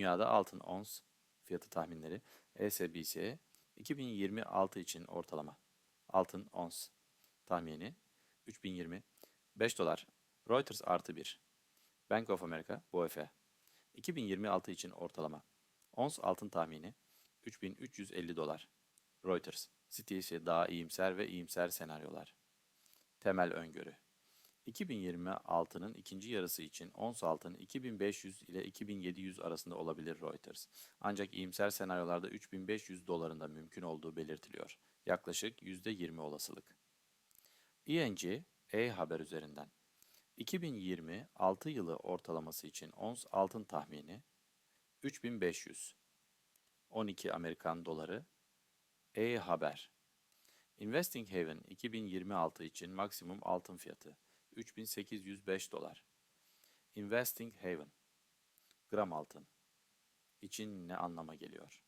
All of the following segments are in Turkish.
Dünyada altın ons fiyatı tahminleri ESBC 2026 için ortalama. Altın ons tahmini 3020 5 dolar. Reuters artı 1. Bank of America BOFE 2026 için ortalama. Ons altın tahmini 3350 dolar. Reuters ise daha iyimser ve iyimser senaryolar. Temel öngörü 2026'nın ikinci yarısı için ons altın 2500 ile 2700 arasında olabilir Reuters. Ancak iyimser senaryolarda 3500 dolarında mümkün olduğu belirtiliyor. Yaklaşık %20 olasılık. ING E-Haber üzerinden 2026 yılı ortalaması için ons altın tahmini 3500 12 Amerikan doları E-Haber Investing Haven 2026 için maksimum altın fiyatı 3805 dolar. Investing Haven gram altın için ne anlama geliyor?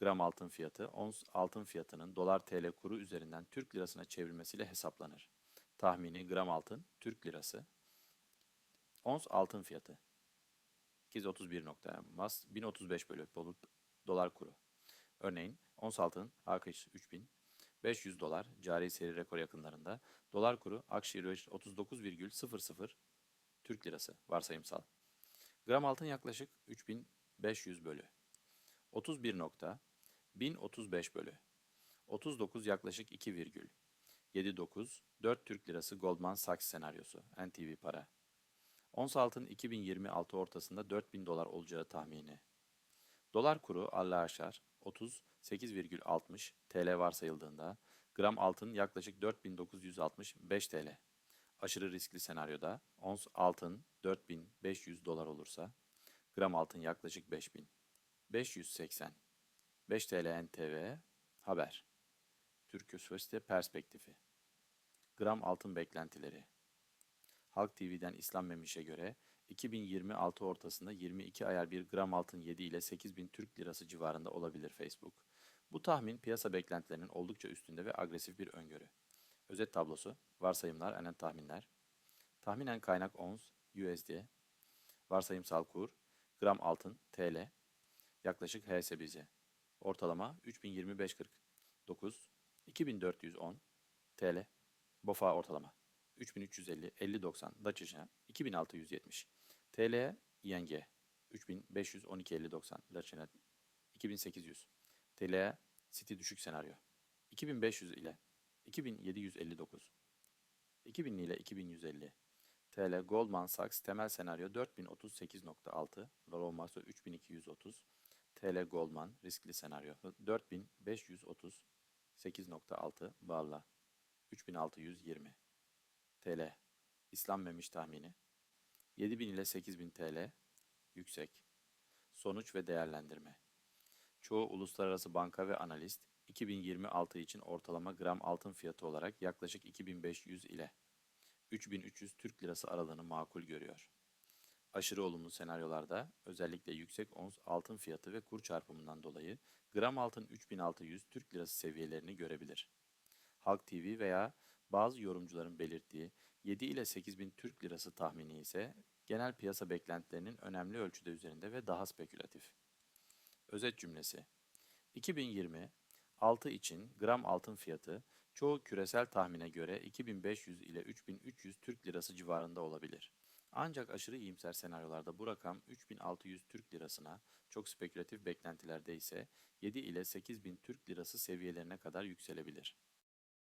Gram altın fiyatı ons altın fiyatının dolar TL kuru üzerinden Türk lirasına çevrilmesiyle hesaplanır. Tahmini gram altın Türk lirası. Ons altın fiyatı 231 nokta mas 1035 bölü dolar kuru. Örneğin ons altın AKŞ 3000 500 dolar cari seri rekor yakınlarında. Dolar kuru Akşehir 39,00 Türk lirası varsayımsal. Gram altın yaklaşık 3500 bölü. 31 nokta 1035 bölü. 39 yaklaşık 2,79 4 Türk lirası Goldman Sachs senaryosu NTV para. Ons altın 2026 ortasında 4000 dolar olacağı tahmini. Dolar kuru Allah aşar 38,60 TL varsayıldığında gram altın yaklaşık 4965 TL. Aşırı riskli senaryoda ons altın 4500 dolar olursa gram altın yaklaşık 5000. 580. 5 TL NTV haber. Türk Üniversite perspektifi. Gram altın beklentileri. Halk TV'den İslam Memiş'e göre 2026 ortasında 22 ayar bir gram altın 7 ile 8000 Türk lirası civarında olabilir Facebook. Bu tahmin piyasa beklentilerinin oldukça üstünde ve agresif bir öngörü. Özet tablosu, varsayımlar, enen tahminler. Tahminen kaynak ons, USD, varsayımsal kur, gram altın, TL, yaklaşık HS bize. Ortalama 3025.49, 2410 TL, BOFA ortalama. 3350 5090 Dacia 2670 TL ING 3512 5090 Dacia 2800 TL City düşük senaryo 2500 ile 2759 2000 ile 2150 TL Goldman Sachs temel senaryo 4038.6 dolar olmazsa 3230 TL Goldman riskli senaryo 4530 8.6 bağla 3620 TL. İslam Memiş tahmini. 7000 ile 8000 TL. Yüksek. Sonuç ve değerlendirme. Çoğu uluslararası banka ve analist 2026 için ortalama gram altın fiyatı olarak yaklaşık 2500 ile 3300 Türk Lirası aralığını makul görüyor. Aşırı olumlu senaryolarda özellikle yüksek ons altın fiyatı ve kur çarpımından dolayı gram altın 3600 Türk Lirası seviyelerini görebilir. Halk TV veya bazı yorumcuların belirttiği 7 ile 8 bin Türk lirası tahmini ise genel piyasa beklentilerinin önemli ölçüde üzerinde ve daha spekülatif. Özet cümlesi 2020 altı için gram altın fiyatı çoğu küresel tahmine göre 2500 ile 3300 Türk lirası civarında olabilir. Ancak aşırı iyimser senaryolarda bu rakam 3600 Türk lirasına, çok spekülatif beklentilerde ise 7 ile 8000 Türk lirası seviyelerine kadar yükselebilir.